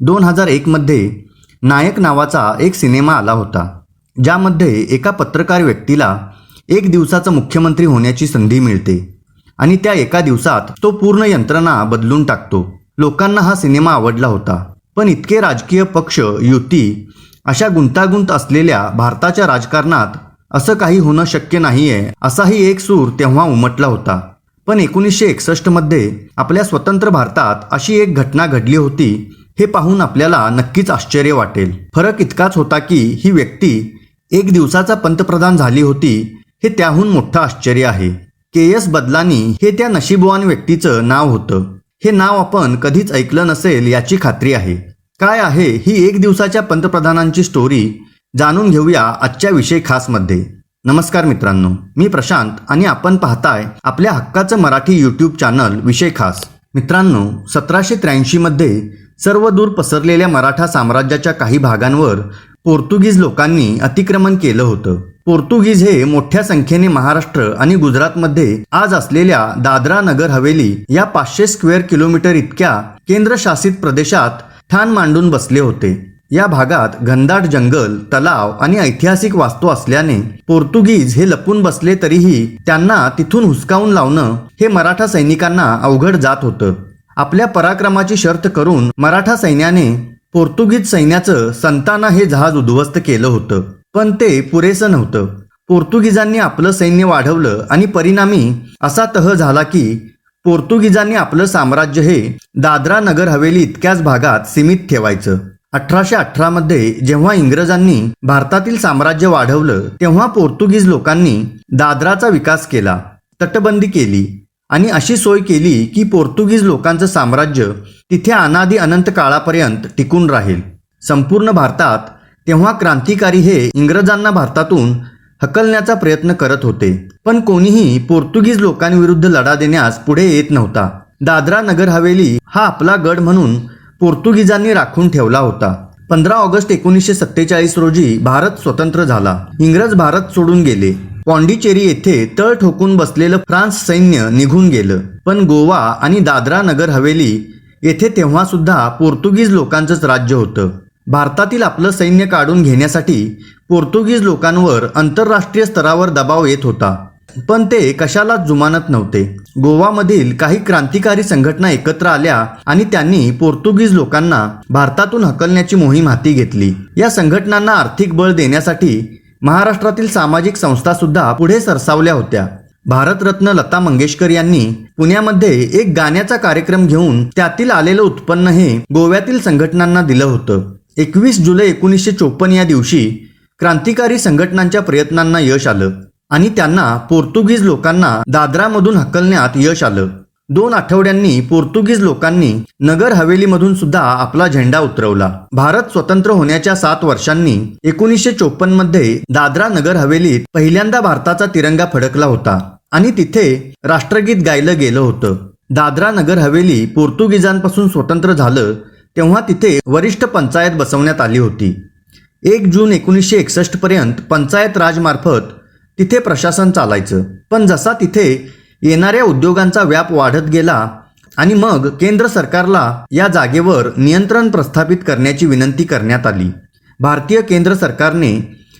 दोन हजार एकमध्ये नायक नावाचा एक सिनेमा आला होता ज्यामध्ये एका पत्रकार व्यक्तीला एक दिवसाचा मुख्यमंत्री होण्याची संधी मिळते आणि त्या एका दिवसात तो पूर्ण यंत्रणा बदलून टाकतो. लोकांना हा सिनेमा आवडला होता. पण इतके राजकीय पक्ष युती अशा गुंतागुंत असलेल्या भारताच्या राजकारणात असं काही होणं शक्य नाहीये असाही एक सूर तेव्हा उमटला होता. पण एकोणीसशे एकसष्टमध्ये आपल्या स्वतंत्र भारतात अशी एक घटना घडली होती हे पाहून आपल्याला नक्कीच आश्चर्य वाटेल. फरक इतकाच होता की ही व्यक्ती एक दिवसाचा पंतप्रधान झाली होती हे त्याहून मोठं आश्चर्य आहे. के. एस. बदलानी हे त्या नशीबवान व्यक्तीचं नाव होतं. हे नाव आपण कधीच ऐकलं नसेल याची खात्री आहे. काय आहे ही एक दिवसाच्या पंतप्रधानांची स्टोरी जाणून घेऊया आजच्या विषय खासमध्ये. नमस्कार मित्रांनो मी प्रशांत आणि आपण पाहताय आपल्या हक्काचं मराठी यूट्यूब चॅनल विषय खास. मित्रांनो सतराशे त्र्याऐंशीमध्ये सर्व दूर पसरलेल्या मराठा साम्राज्याच्या काही भागांवर पोर्तुगीज लोकांनी अतिक्रमण केलं होतं. पोर्तुगीज हे मोठ्या संख्येने महाराष्ट्र आणि गुजरातमध्ये आज असलेल्या दादरा नगर हवेली या पाचशे स्क्वेअर किलोमीटर इतक्या केंद्रशासित प्रदेशात ठाण मांडून बसले होते. या भागात घनदाट जंगल तलाव आणि ऐतिहासिक वास्तू असल्याने पोर्तुगीज हे लपून बसले तरीही त्यांना तिथून हुसकावून लावणं हे मराठा सैनिकांना अवघड जात होतं. आपल्या पराक्रमाची शर्त करून मराठा सैन्याने पोर्तुगीज सैन्याचं संताना हे जहाज उद्ध्वस्त केलं होतं. पण ते पुरेसं नव्हतं. पोर्तुगीजांनी आपलं सैन्य वाढवलं आणि परिणामी असा तह झाला की पोर्तुगीजांनी आपलं साम्राज्य हे दादरा नगर हवेली इतक्याच भागात सीमित ठेवायचं. अठराशे अठरा मध्ये जेव्हा इंग्रजांनी भारतातील साम्राज्य वाढवलं तेव्हा पोर्तुगीज लोकांनी दादराचा विकास केला तटबंदी केली. आणि अशी सोय केली की पोर्तुगीज लोकांचं साम्राज्य तिथे अनादी अनंत काळापर्यंत टिकून राहील. संपूर्ण भारतात तेव्हा क्रांतिकारी हे इंग्रजांना भारतातून हकलण्याचा प्रयत्न करत होते. पण कोणीही पोर्तुगीज लोकांविरुद्ध लढा देण्यास पुढे येत नव्हता. दादरा नगर हवेली हा आपला गड म्हणून पोर्तुगीजांनी राखून ठेवला होता. पंधरा ऑगस्ट एकोणीसशे सत्तेचाळीस रोजी भारत स्वतंत्र झाला. इंग्रज भारत सोडून गेले. पॉंडिचेरी येथे तळ ठोकून बसलेलं फ्रान्स सैन्य निघून गेलं. पण गोवा आणि दादरा नगर हवेली येथे तेव्हा सुद्धा पोर्तुगीज लोकांचंच राज्य होतं. भारतातील आपलं सैन्य काढून घेण्यासाठी पोर्तुगीज लोकांवर आंतरराष्ट्रीय स्तरावर दबाव येत होता. पण ते कशालाच जुमानत नव्हते. गोवामधील काही क्रांतिकारी संघटना एकत्र आल्या आणि त्यांनी पोर्तुगीज लोकांना भारतातून हकलण्याची मोहीम हाती घेतली. या संघटनांना आर्थिक बळ देण्यासाठी महाराष्ट्रातील सामाजिक संस्था सुद्धा पुढे सरसावल्या होत्या. भारतरत्न लता मंगेशकर यांनी पुण्यामध्ये एक गाण्याचा कार्यक्रम घेऊन त्यातील आलेलं उत्पन्न हे गोव्यातील संघटनांना दिलं होतं. एकवीस जुलै एकोणीसशे चोपन्न या दिवशी क्रांतिकारी संघटनांच्या प्रयत्नांना यश आलं आणि त्यांना पोर्तुगीज लोकांना दादरामधून हकलण्यात यश आलं. दोन आठवड्यांनी पोर्तुगीज लोकांनी नगर हवेलीमधून सुद्धा आपला झेंडा उतरवला. भारत स्वतंत्र होण्याच्या सात वर्षांनी एकोणीसशे चोपन्नमध्ये दादरा नगर हवेलीत पहिल्यांदा भारताचा तिरंगा फडकला होता आणि तिथे राष्ट्रगीत गायलं गेलं होतं. दादरा नगर हवेली पोर्तुगीजांपासून स्वतंत्र झालं तेव्हा तिथे वरिष्ठ पंचायत बसवण्यात आली होती. एक जून एकोणीसशे एकसष्ट पर्यंत पंचायत राजमार्फत तिथे प्रशासन चालायचं. पण जसा तिथे येणाऱ्या उद्योगांचा व्याप वाढत गेला आणि मग केंद्र सरकारला या जागेवर नियंत्रण प्रस्थापित करण्याची विनंती करण्यात आली. भारतीय केंद्र सरकारने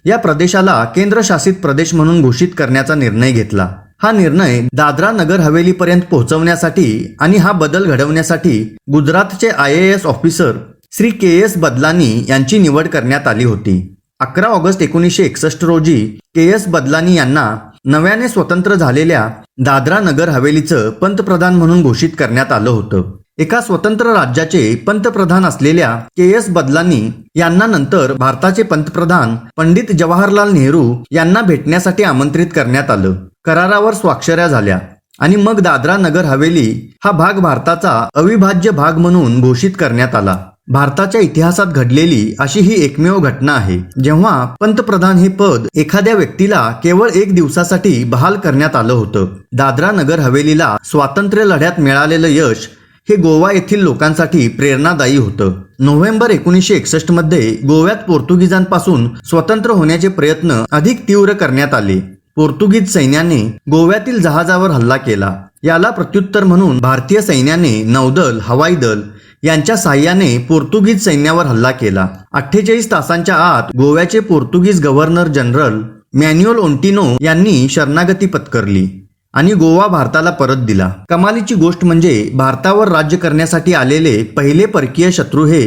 या प्रदेशाला केंद्रशासित प्रदेश म्हणून घोषित करण्याचा निर्णय घेतला. हा निर्णय दादरा नगर हवेलीपर्यंत पोहोचवण्यासाठी आणि हा बदल घडवण्यासाठी गुजरातचे I A S officer Shri K S Badlani यांची निवड करण्यात आली होती. अकरा ऑगस्ट एकोणीसशे एकसष्ट रोजी के एस बदलानी यांना नव्याने स्वतंत्र झालेल्या दादरा नगर हवेलीचं पंतप्रधान म्हणून घोषित करण्यात आलं होतं. एका स्वतंत्र राज्याचे पंतप्रधान असलेल्या के एस बदलानी यांना नंतर भारताचे पंतप्रधान पंडित जवाहरलाल नेहरू यांना भेटण्यासाठी आमंत्रित करण्यात आलं. करारावर स्वाक्षऱ्या झाल्या आणि मग दादरा नगर हवेली हा भाग भारताचा अविभाज्य भाग म्हणून घोषित करण्यात आला. भारताच्या इतिहासात घडलेली अशी ही एकमेव घटना आहे जेव्हा पंतप्रधान हे पद एखाद्या व्यक्तीला केवळ एक दिवसासाठी बहाल करण्यात आलं होतं. दादरा नगर हवेलीला स्वातंत्र्य लढ्यात मिळालेलं यश हे गोवा येथील लोकांसाठी प्रेरणादायी होतं. नोव्हेंबर एकोणीसशे एकसष्टमध्ये गोव्यात पोर्तुगीजांपासून स्वतंत्र होण्याचे प्रयत्न अधिक तीव्र करण्यात आले. पोर्तुगीज सैन्याने गोव्यातील जहाजावर हल्ला केला. याला प्रत्युत्तर म्हणून भारतीय सैन्याने नौदल हवाई दल यांच्या साह्याने पोर्तुगीज सैन्यावर हल्ला केला. अठ्ठेचाळीस तासांच्या आत गोव्याचे पोर्तुगीज गव्हर्नर जनरल मॅन्युअल ओंटिनो यांनी शरणागती पत्करली आणि गोवा भारताला परत दिला. कमालीची गोष्ट म्हणजे भारतावर राज्य करण्यासाठी आलेले पहिले परकीय शत्रू हे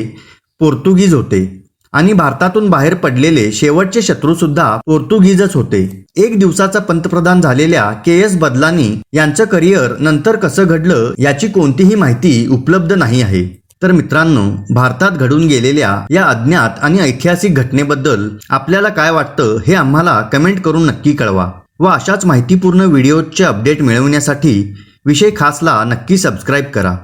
पोर्तुगीज होते आणि भारतातून बाहेर पडलेले शेवटचे शत्रू सुद्धा पोर्तुगीजच होते. एक दिवसाचा पंतप्रधान झालेल्या के एस बदलानी यांचं करिअर नंतर कसं घडलं याची कोणतीही माहिती उपलब्ध नाही आहे. तर मित्रांनो भारतात घडून गेलेल्या या अज्ञात आणि ऐतिहासिक घटनेबद्दल आपल्याला काय वाटतं हे आम्हाला कमेंट करून नक्की कळवा व अशाच माहितीपूर्ण व्हिडिओचे अपडेट मिळवण्यासाठी विषय खासला नक्की सबस्क्राईब करा.